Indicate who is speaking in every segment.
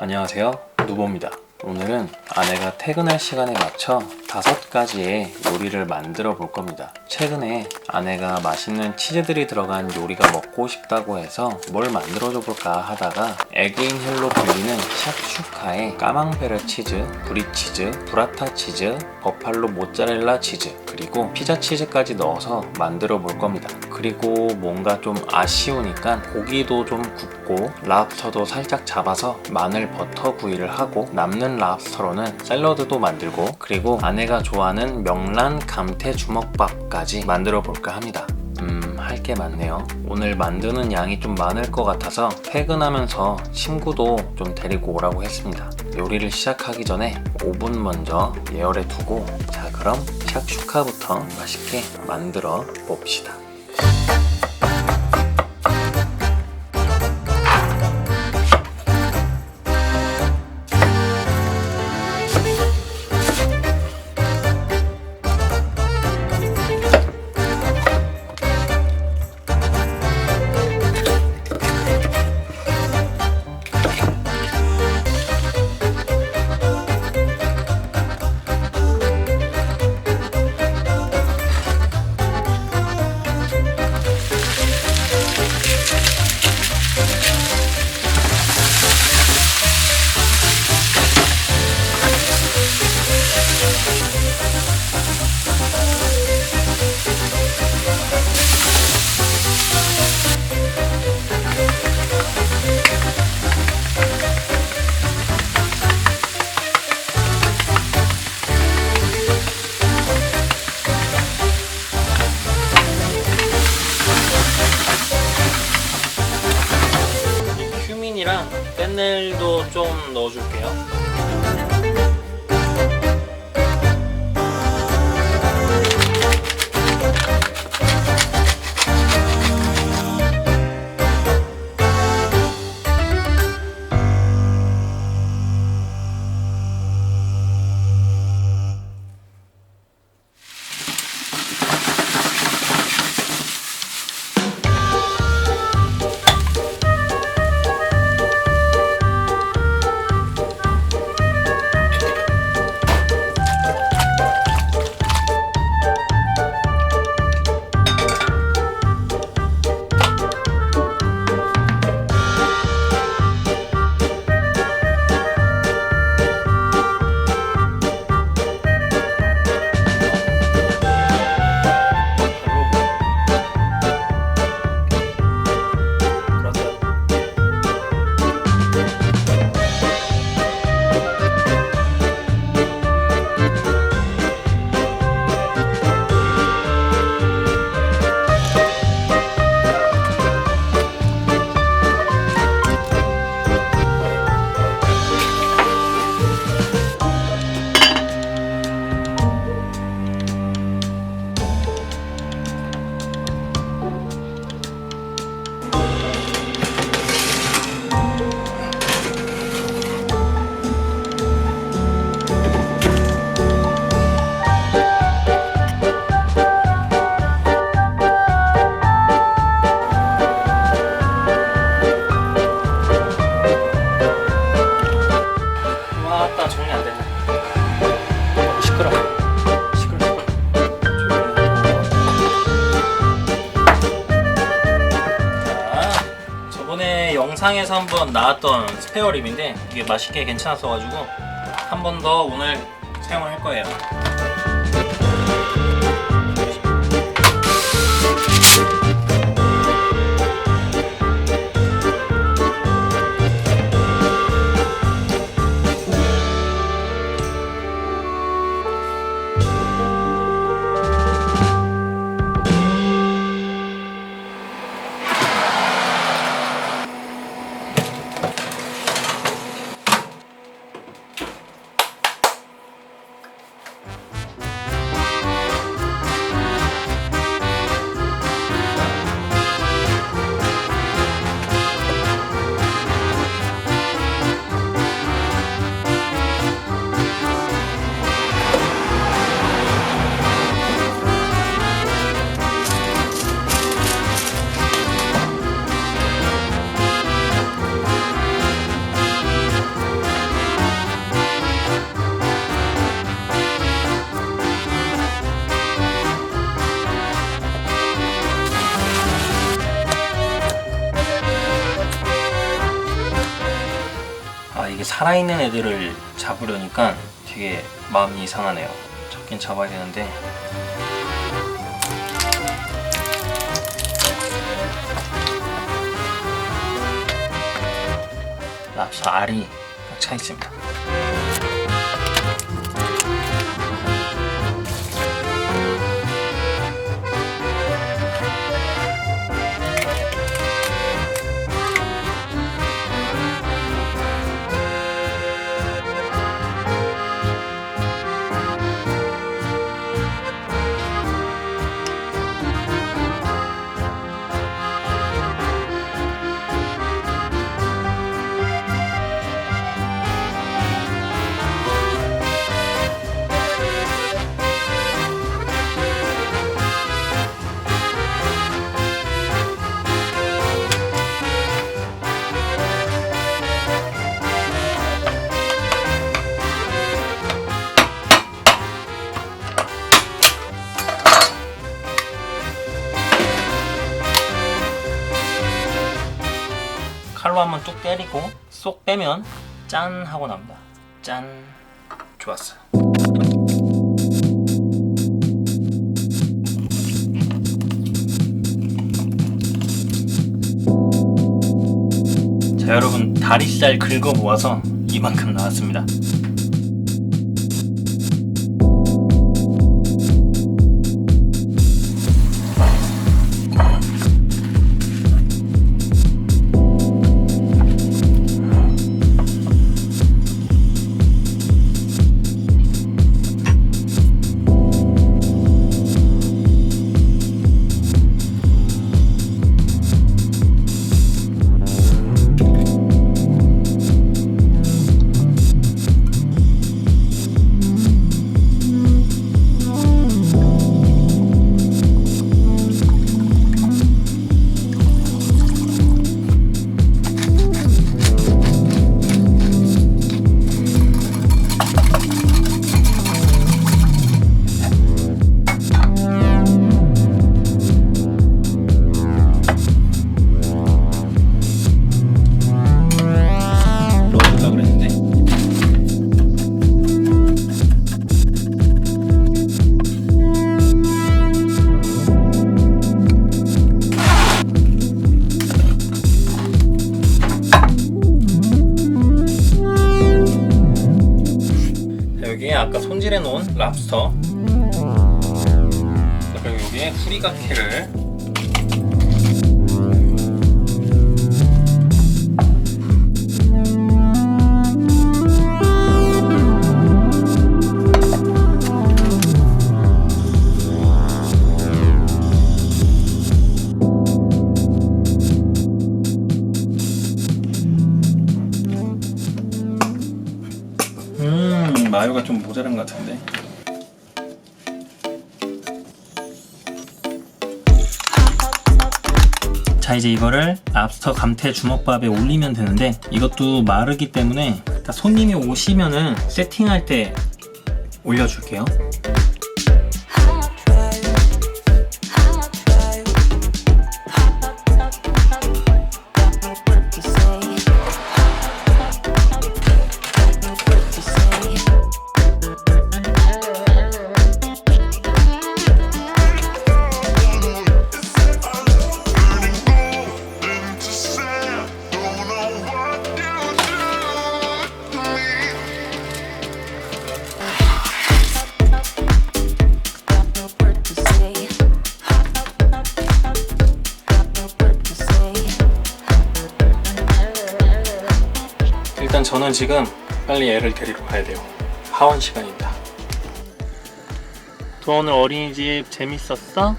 Speaker 1: 안녕하세요. 누보입니다. 오늘은 아내가 퇴근할 시간에 맞춰 다섯 가지의 요리를 만들어 볼 겁니다. 최근에 아내가 맛있는 치즈들이 들어간 요리가 먹고 싶다고 해서 뭘 만들어 줘 볼까 하다가 에그인 힐로 불리는 샥슈카에 까망베르 치즈, 브리치즈, 브라타 치즈, 버팔로 모짜렐라 치즈, 그리고 피자 치즈까지 넣어서 만들어 볼 겁니다. 그리고 뭔가 좀 아쉬우니까 고기도 좀 굽고 랍스터도 살짝 잡아서 마늘 버터 구이를 하고 남는 랍스터로는 샐러드도 만들고 그리고 아내가 좋아하는 명란 감태 주먹밥까지 만들어 볼까 합니다. 음, 할 게 많네요. 오늘 만드는 양이 좀 많을 것 같아서 퇴근하면서 친구도 좀 데리고 오라고 했습니다. 요리를 시작하기 전에 5분 먼저 예열해 두고 자, 그럼 샥슈카부터 맛있게 만들어 봅시다.
Speaker 2: Bye. 넣어줄게요. 한번 나왔던 스페어립인데 이게 맛있게 괜찮았어가지고 한 번 더 오늘 사용을 할 거예요. 살아있는 애들을 잡으려니까 되게 마음이 이상하네요. 잡긴 잡아야 되는데. 랍스터 알이 꽉 차 있습니다. 칼로 한번 뚝 때리고 쏙 빼면 짠 하고 납니다. 짠. 좋았어요. 자 여러분 다리살 긁어 모아서 이만큼 나왔습니다. 여기에 아까 손질해 놓은 랍스터. 그리고 여기에 후리가케를 마요가 좀 모자란 것 같은데. 자 이제 이거를 랍스터 감태 주먹밥에 올리면 되는데 이것도 마르기 때문에 딱 손님이 오시면은 세팅할 때 올려줄게요 저는 지금 빨리 애를 데리러 가야 돼요. 하원 시간입니다. 또 오늘 어린이집 재밌었어?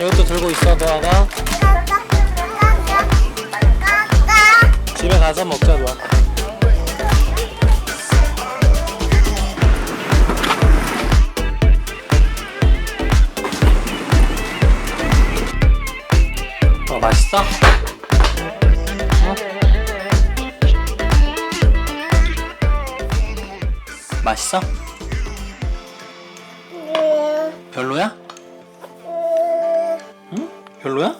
Speaker 2: 이것도 들고 있어 도아가 맛있어? 별로야? 응? 별로야?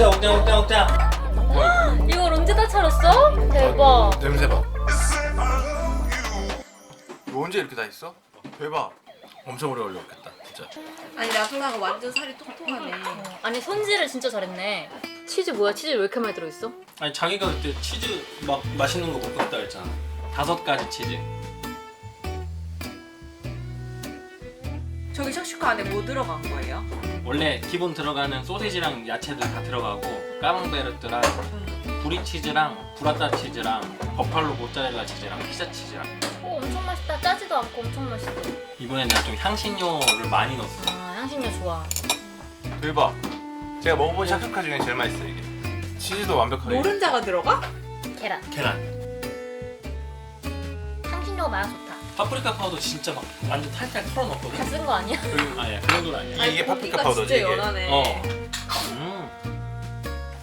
Speaker 2: 먹자 먹자 먹자 먹자.
Speaker 3: 이걸 언제 다 차렸어? 대박.
Speaker 4: 냄새 봐. 이거 언제 이렇게 다 있어? 대박. 엄청 오래 걸렸겠다, 진짜.
Speaker 5: 아니 나솔라가 완전 살이 통통하네.
Speaker 3: 아니 손질을 진짜 잘했네. 치즈 뭐야? 치즈 왜 이렇게 많이 들어있어?
Speaker 2: 아니 자기가 그때 치즈 막 맛있는 거 먹고 싶다 했잖아. 다섯 가지 치즈.
Speaker 5: 저기 샥슈카 안에 뭐 들어간 거예요?
Speaker 2: 원래 기본 들어가는 소세지랑 야채들 다 들어가고 까망베르트랑 브리 치즈랑 브라타 치즈랑 버팔로 모짜렐라 치즈랑 피자 치즈랑
Speaker 3: 오 엄청 맛있다. 짜지도 않고 엄청 맛있어.
Speaker 2: 이번에 내가 좀 향신료를 많이 넣었어.
Speaker 3: 아 향신료 좋아.
Speaker 4: 대박. 제가 먹어본 샤크카 중에 제일 맛있어 이게. 치즈도 완벽하게.
Speaker 5: 노른자가 들어가?
Speaker 3: 계란.
Speaker 2: 계란.
Speaker 3: 향신료가 많아 좋다.
Speaker 2: 파프리카 파우더 진짜 막 완전 탈탈 털어
Speaker 3: 다
Speaker 2: 넣었거든.
Speaker 3: 쓴 거 아니야?
Speaker 2: 아니야 그 정도는 아니야.
Speaker 4: 이게 파프리카
Speaker 5: 고기가
Speaker 4: 파우더지,
Speaker 5: 진짜
Speaker 4: 이게.
Speaker 5: 연하네.
Speaker 2: 어. 음.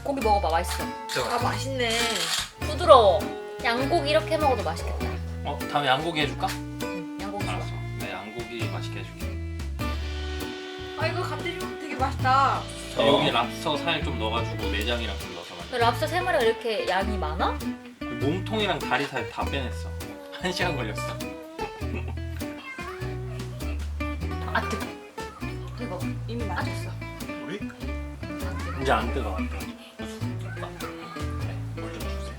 Speaker 3: 고기 먹어봐 맛있어.
Speaker 4: 진짜
Speaker 5: 아. 맛있네.
Speaker 3: 부드러워. 양고기 이렇게 먹어도 맛있겠다.
Speaker 2: 어 다음에 양고기 해줄까?
Speaker 3: 응, 양고기 좋아.
Speaker 2: 알았어. 내 양고기 맛있게 해줄게.
Speaker 5: 아 이거 감들이면 되게 맛있다.
Speaker 2: 자, 여기 랍스터 살 좀 넣어가지고 내장이랑 좀 넣어서.
Speaker 3: 근데 랍스터 세 마리가 이렇게 양이 많아?
Speaker 2: 몸통이랑 다리 살 다 빼냈어. 한 시간 걸렸어.
Speaker 3: 아 뜨거. 이거
Speaker 5: 이미 맛있어.
Speaker 4: 우리?
Speaker 2: 이제 안 물좀 주세요.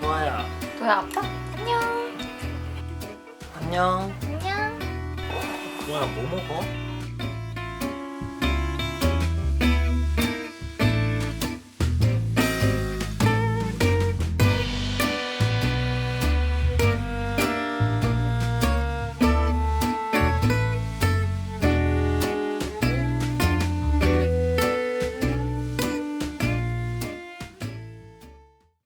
Speaker 2: 도아야,
Speaker 3: 도야 아빠? 안녕.
Speaker 2: 안녕.
Speaker 3: 안녕.
Speaker 2: 도아야 뭐 먹어?